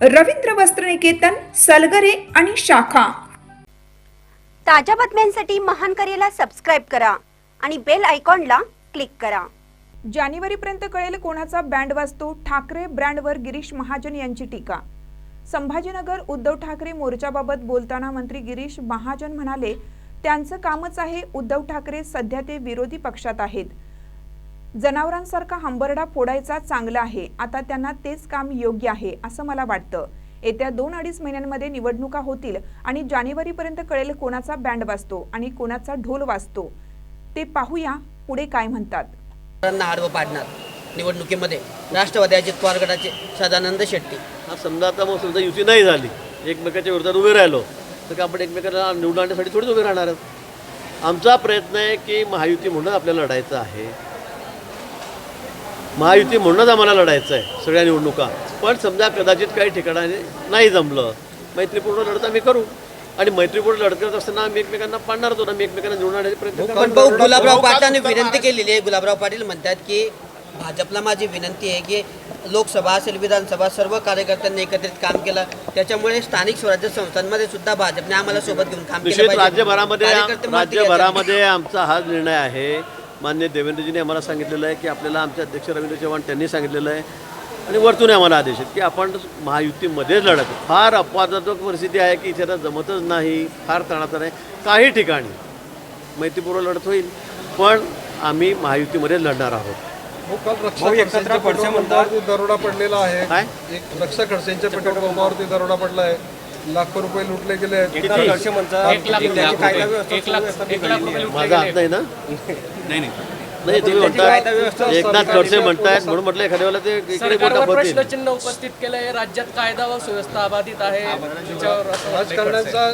रवींद्र वस्त्रनिकेतन सलगरे आणि शाखा. ताज्या बातम्यांसाठी महान करेला सबस्क्राईब करा आणि बेल आयकॉनला क्लिक करा. जानेवारीपर्यंत कळेल कोणाचा बँड वाजतो. ठाकरे ब्रँडवर गिरीश महाजन यांची टीका. संभाजीनगर उद्धव ठाकरे मोर्चाबाबत बोलताना मंत्री गिरीश महाजन म्हणाले त्यांचं कामच आहे उद्धव ठाकरे सध्या ते विरोधी पक्षात आहेत. जनावरांसारखा हंबरडा फोडायचा चांगला आहे. आता त्यांना तेच काम योग्य आहे असं मला वाटतं. येत्या दोन अडीच महिन्यांमध्ये निवडणुका होतील आणि जानेवारीपर्यंत कळेल कोणाचा बँड वाजतो आणि कोणाचा ढोल वाजतो. ते पाहूया पुढे काय म्हणतात. आडवं पाडणार निवडणुकीमध्ये. राष्ट्रवादी अजित पवार गटाचे सदानंद शेट्टी. हा समजा आता मग समजा युती नाही झाली. एकमेकाच्या विरोधात उभे राहिलो. तर का आपण एकमेकाला निवडून आणण्यासाठी थोडीच उभे राहणार आहोत? आमचा प्रयत्न आहे की महायुती म्हणून आपल्याला लढायचं आहे. महायुती म्हणूनच आम्हाला लढायचं आहे सगळ्या निवडणुका. पण समजा कदाचित काही ठिकाणी नाही जमलं मैत्रीपूर्ण लढत आम्ही करू. आणि मैत्रीपूर्ण लढत करत असताना आम्ही एकमेकांना पाडणार होतो आम्ही एकमेकांना प्रयत्न पण. भाऊ गुलाबराव पाटलांनी विनंती केलेली आहे. गुलाबराव पाटील म्हणतात की भाजपला माझी विनंती आहे की लोकसभा असेल विधानसभा सर्व कार्यकर्त्यांनी एकत्रित काम केलं. त्याच्यामुळे स्थानिक स्वराज्य संस्थांमध्ये सुद्धा भाजपने आम्हाला सोबत घेऊन काम केलं. राज्यभरामध्ये राज्यभरामध्ये आमचा हा निर्णय आहे. मान्य देवेंद्रजीने आम्हाला सांगितलेलं आहे की आपल्याला आमचे अध्यक्ष रवींद्र चव्हाण त्यांनी सांगितलेलं आहे. आणि वरतून आम्हाला आदेश आहेत की आपण महायुतीमध्येच लढत फार अपवादात्मक परिस्थिती आहे की इथे आता जमतच नाही फार तणाचं नाही. काही ठिकाणी मैत्रीपूर्व लढत होईल पण आम्ही महायुतीमध्ये लढणार आहोत. हो दरोडा पडलेला आहे. रक्षा खडसेंच्या पेट्रोल पंपावरती दरोडा पडला आहे. लाखो रुपये लुटले गेले आहेत. किती? किती? माझा हात नाही ना? नाही तुम्ही म्हणता एकनाथ खडसे म्हणतायत म्हणून म्हटलं एखाद्या वेळेला ते प्रश्नचिन्ह उपस्थित केलंय राज्यात कायदा व सुव्यवस्था अबाधित आहे. त्याच्यावर राजकारण्यांचा